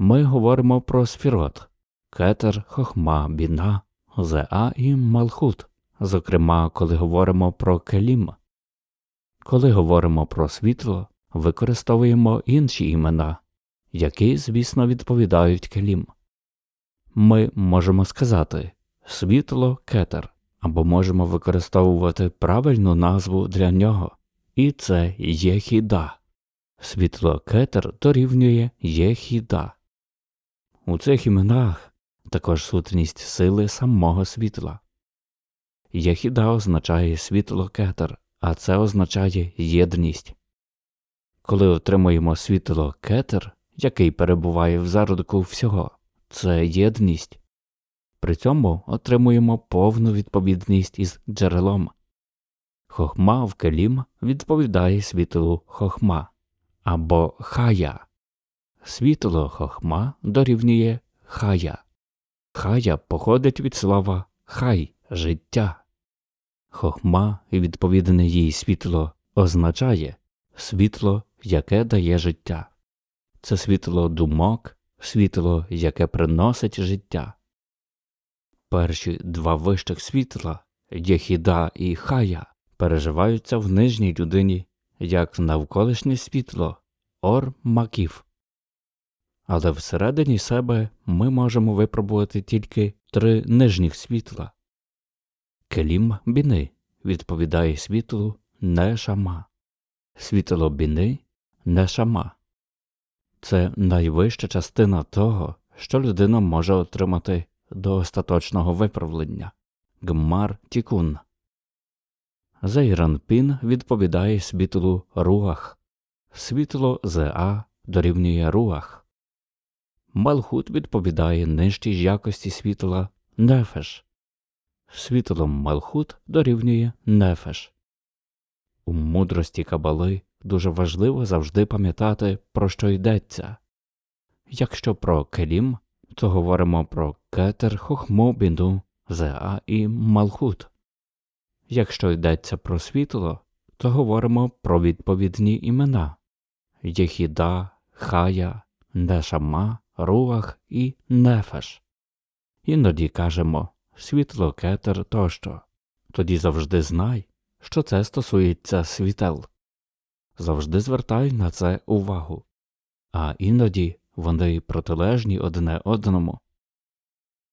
ми говоримо про сфірот кетер, хохма, біна, зеа і малхут, зокрема, коли говоримо про келім. Коли говоримо про світло, використовуємо інші імена, які, звісно, відповідають келім. Ми можемо сказати світло кетер або можемо використовувати правильну назву для нього, і це єхіда. Світло кетер дорівнює єхіда. У цих іменах також сутність сили самого світла. Єхіда означає світло кетер, а це означає єдність. Коли отримуємо світло кетер, який перебуває в зародку всього, це єдність. При цьому отримуємо повну відповідність із джерелом. Хохма в келім відповідає світлу хохма або хая. Світло хохма дорівнює хая. Хая походить від слова хай життя. Хохма відповідне їй світло означає світло, яке дає життя. Це світло думок, світло, яке приносить життя. Перші два вищих світла Єхіда і Хая переживаються в нижній людині як навколишнє світло ор маків. Але всередині себе ми можемо випробувати тільки три нижніх світла. Келім біни відповідає світлу не шама, світло біни не шама. Це найвища частина того, що людина може отримати до остаточного виправлення гмар тікун. Зейранпін відповідає світлу руах, світло Зеа дорівнює руах. Малхут відповідає нижчій якості світла нефеш. Світлом Малхут дорівнює нефеш. У мудрості кабали дуже важливо завжди пам'ятати, про що йдеться. Якщо про келім, то говоримо про кетер, хохму, біну, зеа і малхут. Якщо йдеться про світло, то говоримо про відповідні імена Єхіда, Хая, Нешама, Руах і Нефеш. Іноді кажемо світло кетер тощо. Тоді завжди знай, що це стосується світел. Завжди звертай на це увагу, а іноді вони протилежні одне одному,